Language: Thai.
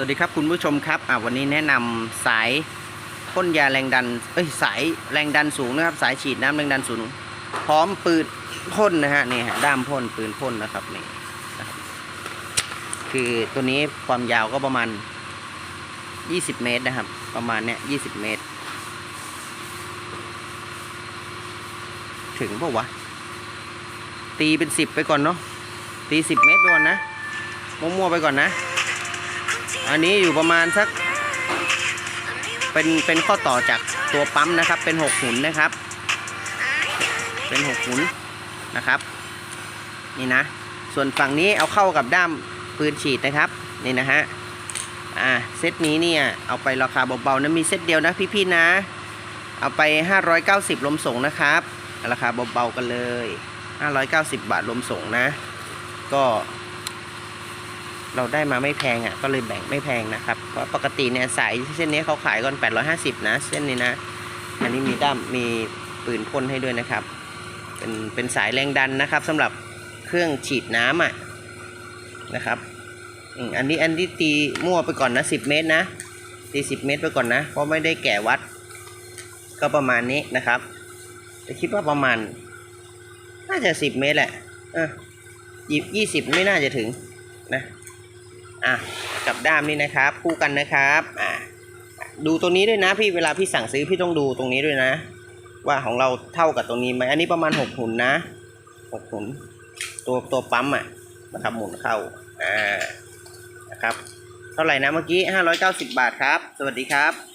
สวัสดีครับคุณผู้ชมครับอะวันนี้แนะนำสายพ่นยาแรงดัน เอ้ยสายแรงดันสูงนะครับ สายฉีดน้ำแรงดันสูง พร้อมปืนพ่นนะฮะนี่ฮะด้ามพ่นปืนพ่นนะครับนี่คือตัวนี้ความยาวก็ประมาณ 20 เมตรนะครับ ประมาณเนี้ย20 เมตร ถึงเปล่าวะ ตีเป็น 10 ไปก่อนเนาะตี 10 เมตรไปก่อนนะมั่วๆไปก่อนนะ อันนี้อยู่ประมาณสัก เป็นเป็นข้อต่อจากตัวปั๊มนะครับ เป็นหกหุนนะครับ เป็นหกหุนนะครับ นี่นะ ส่วนฝั่งนี้เอาเข้ากับด้ามปืนฉีดนะครับ นี่นะฮะอ่าเซตนี้เนี่ยเอาไปราคาเบาๆนะมีเซตเดียวนะพี่ๆนะ เอาไป 590ลมส่งนะครับ ราคาเบาๆกันเลย 590 บาทลมส่งนะ ก็ เราได้มาไม่แพงอะก็เลยแบ่งไม่แพงนะครับ เพราะปกติเนี่ยสายเส้นนี้เขาขายกัน850 นะ เส้นนี้นะ อันนี้มีด้ามมีปืนพ่นให้ด้วยนะครับ เป็นเป็นสายแรงดันนะครับสำหรับเครื่องฉีดน้ำอะนะครับอันนี้อันที่ตีมั่วไปก่อนนะ 10 เมตรนะตี10 เมตรไปก่อนนะ เพราะไม่ได้แก่วัด ก็ประมาณนี้นะครับแต่คิดว่าประมาณน่าจะ 10 เมตรแหละอะยี่สิบไม่น่าจะถึงนะ อะกับด้ามนี่นะครับ คู่กันนะครับอะดูตัวนี้ด้วยนะพี่เวลาพี่สั่งซื้อพี่ต้องดูตรงนี้ด้วยนะ ว่าของเราเท่ากับตรงนี้ไหมอันนี้ประมาณหกหุ่นนะหกหุ่นตัวตัวปั๊มอะนะครับหมุนเข้าอ่านะครับ เท่าไหร่นะเมื่อกี้ห้าร้อยเก้าสิบบาทครับ สวัสดีครับ